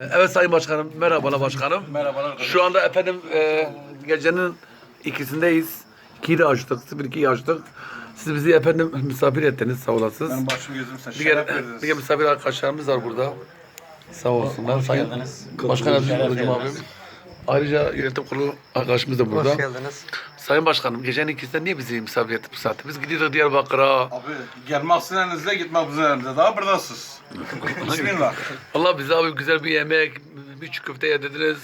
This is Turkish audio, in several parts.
Evet Sayın Başkanım, merhabalar başkanım. Merhabalar. Şu anda efendim e, gecenin ikisindeyiz. De açtık, 02'yi açtık. Siz bizi efendim misafir ettiniz, sağ olasınız. Benim başım gözüm sen Bir şeref kere, verdiniz. bir kere misafir arkadaşlarımız var burada. Sağ olsunlar. Hoş Sayın geldiniz. Başkan Şeref Kılıcım abim. Ayrıca yönetim kurulu arkadaşımız da burada. Hoş geldiniz. Sayın Başkanım, gecenin ikisinde niye bizi misafir ettiniz bu saatte? Biz gidiyoruz Diyarbakır'a. Abi gelmek sizin elinizde gitmek bizim elimizde. Daha buradasınız. Bismillah. Allah bize abi güzel bir yemek, bir çiğ köfte yedirdiniz.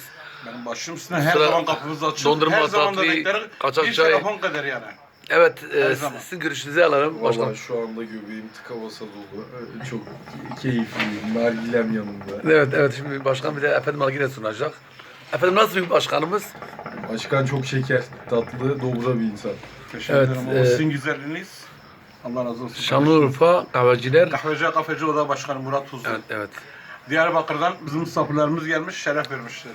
Benim başım üstüne her Sıra- zaman kapımız açık. dondurma, her zaman da tatlı, bekleriz. kaçak bir çay. telefon kadar yani. Evet, e, Her zaman. sizin görüşünüzü alalım. Başkanım. Vallahi şu anda göbeğim tıka basa dolu. Ee, Çok keyifliyim. Nargilem yanımda. Evet, evet. Şimdi başkan bir de efendim Algine sunacak. Efendim nasıl bir başkanımız? Başkan çok şeker, tatlı, dobra bir insan. Teşekkür Evet, ederim. ama e, sizin güzelliğiniz. Allah razı olsun. Şanlıurfa kahveciler. Kahveci Kafeci Oda Başkanı Murat Tuzlu. Evet, evet. Diyarbakır'dan bizim misafirlerimiz gelmiş, şeref vermişler.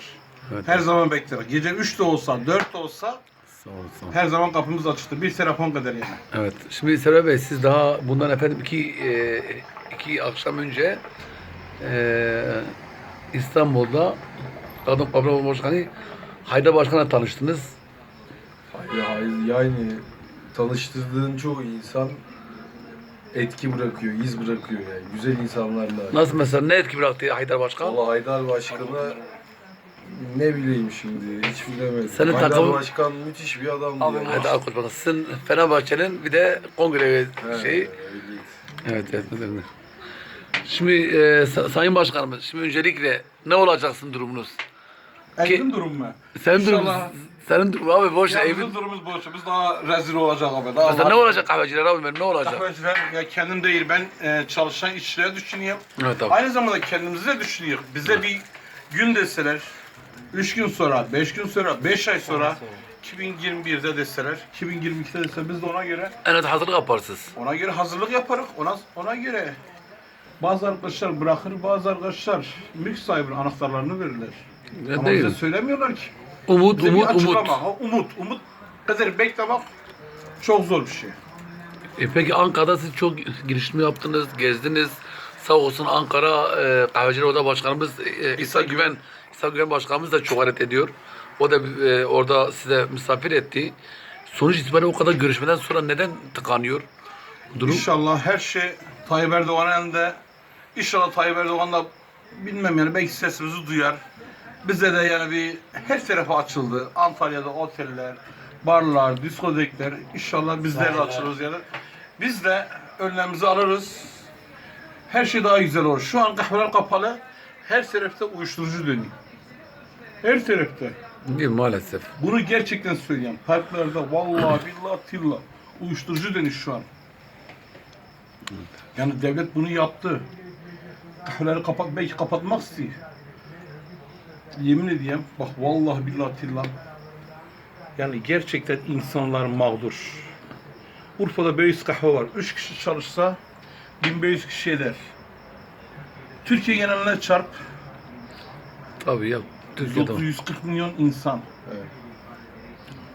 Evet, Her zaman bekleriz. Gece 3 de olsa, 4 de olsa Sağ olsun. her zaman kapımız açıktır. Bir telefon kadar yani. Evet. Şimdi Servet Bey siz daha bundan efendim iki, e, iki akşam önce e, İstanbul'da Kadın Kavramı Başkanı Haydar Başkan'la tanıştınız. Ya, yani tanıştırdığın çoğu insan etki bırakıyor, iz bırakıyor yani. Güzel insanlarla. Nasıl mesela ne etki bıraktı Haydar Başkan? Valla Haydar Başkan'a ne bileyim şimdi hiç bilemedim. Senin Haydar takımın- Başkan müthiş bir adamdı. Abi yani. Haydar Akkoç Başkan. Sizin Fenerbahçe'nin bir de kongre şeyi. Evet, evet. evet. Şimdi e, Sa- Sayın Başkanımız, şimdi öncelikle ne olacaksın durumunuz? Evin durum mu? Senin durumun, İnşallah. senin durumun abi boş Ya evin. bizim durumumuz boş. Biz daha rezil olacak abi. Daha Mesela ne olacak kahveciler abi benim ne olacak? Kahveciler ya kendim değil ben e, çalışan işçilere düşünüyorum. Evet abi. Aynı zamanda kendimizi de düşünüyoruz. Bize bir gün deseler, 3 gün sonra, 5 gün sonra, 5 ay sonra 2021'de deseler, 2022'de deseler biz de ona göre Evet hazırlık yaparsınız. ona göre hazırlık yaparız. Ona ona göre bazı arkadaşlar bırakır, bazı arkadaşlar mülk sahibinin anahtarlarını verirler. Ne Ama değil. bize söylemiyorlar ki. Umut, Bize bir umut, açıklama. umut. Ha, umut, umut kadar beklemek çok zor bir şey. E peki Ankara'da siz çok girişim yaptınız, gezdiniz. Sağ olsun Ankara e, Kahveciler Oda Başkanımız e, İsa Güven, İsa Güven Başkanımız da çok hareket ediyor. O da e, orada size misafir etti. Sonuç itibariyle o kadar görüşmeden sonra neden tıkanıyor durum? İnşallah her şey Tayyip Erdoğan'ın elinde. İnşallah Tayyip Erdoğan da bilmem yani belki sesimizi duyar. Bize de yani bir her tarafa açıldı. Antalya'da oteller, barlar, diskotekler. İnşallah bizler de açılırız yani. Biz de önlemimizi alırız. Her şey daha güzel olur. Şu an kahveler kapalı. Her tarafta uyuşturucu dönüyor. Her tarafta. Değil? Maalesef. Bunu gerçekten söyleyeyim. Parklarda vallahi billahi tillah uyuşturucu dönüş şu an. Yani devlet bunu yaptı. Kahveleri kapat, belki kapatmak istiyor. Yemin edeyim, bak vallahi billahi tillah. Yani gerçekten insanlar mağdur. Urfa'da 500 kahve var. 3 kişi çalışsa 1500 kişi eder. Türkiye geneline çarp Tabii ya. Türkiye'de. 130-140 milyon insan. Evet.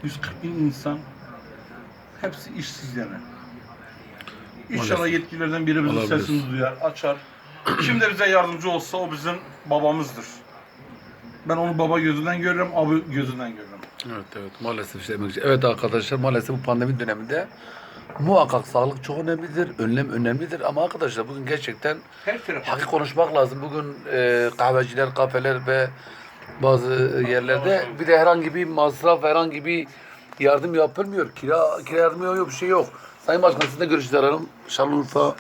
140 bin insan. Hepsi işsiz yani. İnşallah Maalesef. yetkililerden biri bizim Olabilir. sesimizi duyar, açar. Kim de bize yardımcı olsa o bizim babamızdır. Ben onu baba gözünden görürüm, abi gözünden görürüm. Evet evet maalesef işte emekçi. Evet arkadaşlar maalesef bu pandemi döneminde muhakkak sağlık çok önemlidir, önlem önemlidir ama arkadaşlar bugün gerçekten Her. Hakik konuşmak lazım. Bugün e, kahveciler, kafeler ve bazı yerlerde bir de herhangi bir masraf, herhangi bir yardım yapılmıyor. Kira, kira yardımı yok, bir şey yok. Sayın Başkan siz de görüşünüzü ararım. Şanlıurfa,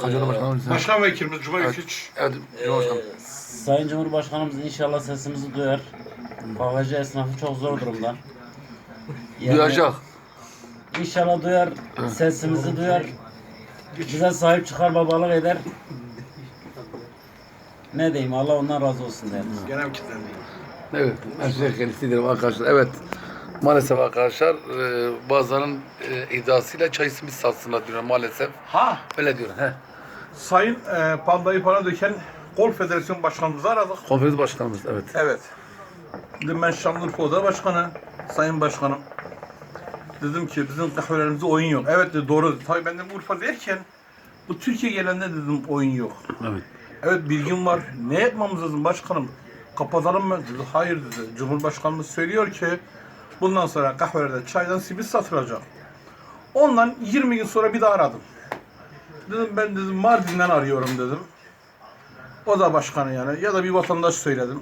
Kacada Başkanım. Evet, Başkan Vekilimiz Cuma Evet. Göküç. evet Cumhurbaşkanım. Sayın Cumhurbaşkanımız inşallah sesimizi duyar. Kahveci esnafı çok zor durumda. Yani Duyacak. İnşallah duyar, sesimizi duyar. Bize sahip çıkar, babalık eder. Ne diyeyim, Allah ondan razı olsun derim. Genel kitlendi. Evet, ben size kendisi derim arkadaşlar. Evet, maalesef arkadaşlar e, bazılarının e, iddiasıyla çay simit satsınlar diyor maalesef. Ha, Öyle diyor. He. Sayın e, Pandayı para döken Gol Federasyonu Başkanımızı aradık. Konferans başkanımız, evet. Evet. Dedim ben Şanlıurfa Oda Başkanı, Sayın Başkanım. Dedim ki bizim kahvelerimizde oyun yok. Evet dedi doğru. Tabii ben de Urfa derken bu Türkiye gelende dedim oyun yok. Evet. Evet bilgim var. Ne yapmamız lazım başkanım? Kapatalım mı? Dedi. Hayır dedi. Cumhurbaşkanımız söylüyor ki bundan sonra kahvelerde çaydan simit satılacak. Ondan 20 gün sonra bir daha aradım. Dedim ben dedim Mardin'den arıyorum dedim. O da başkanı yani ya da bir vatandaş söyledim.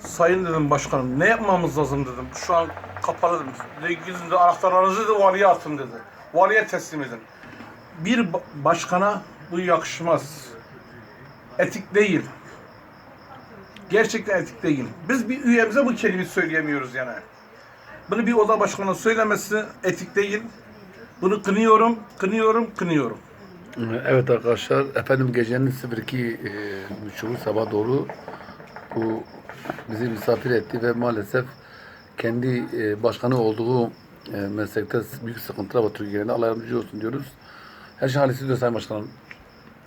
Sayın dedim başkanım ne yapmamız lazım dedim. Şu an kapalı dedim. Dedi, Gidin de anahtarlarınızı da valiye atın dedi. Valiye teslim edin. Bir ba- başkana bu yakışmaz. Etik değil. Gerçekten etik değil. Biz bir üyemize bu kelimeyi söyleyemiyoruz yani. Bunu bir oda başkanına söylemesi etik değil. Bunu kınıyorum, kınıyorum, kınıyorum. Evet arkadaşlar, efendim gecenin 02 e, buçuğu sabah doğru bu bizi misafir etti ve maalesef kendi e, başkanı olduğu e, meslekte büyük sıkıntılar var Türkiye'de. Allah yardımcı olsun diyoruz. Her şey halisi diyor Sayın Başkanım.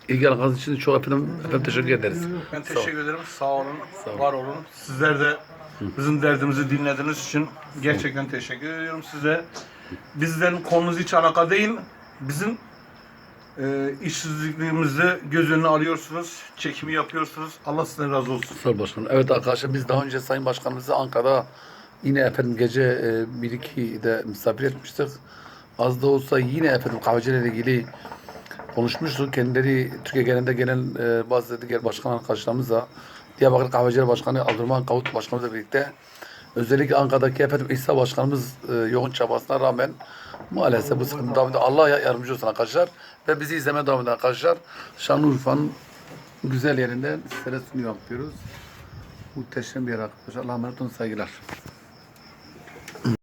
İlgi alakanız için çok efendim, efendim teşekkür ederiz. Ben teşekkür ederim. Sağ olun, Sağ olun. var olun. Sizler de bizim derdimizi dinlediğiniz için gerçekten teşekkür ediyorum size. Bizden konunuz hiç alaka değil. Bizim e, işsizliğimizi göz önüne alıyorsunuz. Çekimi yapıyorsunuz. Allah sizden razı olsun. Sağ ol başkanım. Evet arkadaşlar biz daha önce Sayın Başkanımızı Ankara'da yine efendim gece e, bir iki de misafir etmiştik. Az da olsa yine efendim kahvecilerle ilgili konuşmuştuk. Kendileri Türkiye genelinde gelen e, bazı diğer başkan arkadaşlarımızla Diyarbakır Kahveciler Başkanı Abdurrahman Kavut Başkanımızla birlikte özellikle Ankara'daki efendim İsa Başkanımız e, yoğun çabasına rağmen maalesef bu sıkıntı devam ediyor. Allah yardımcı olsun arkadaşlar ve bizi izlemeye devam edin arkadaşlar. Şanlıurfa'nın güzel yerinden sizlere sunuyor yapıyoruz. Muhteşem bir yer arkadaşlar. Allah'a emanet olun saygılar.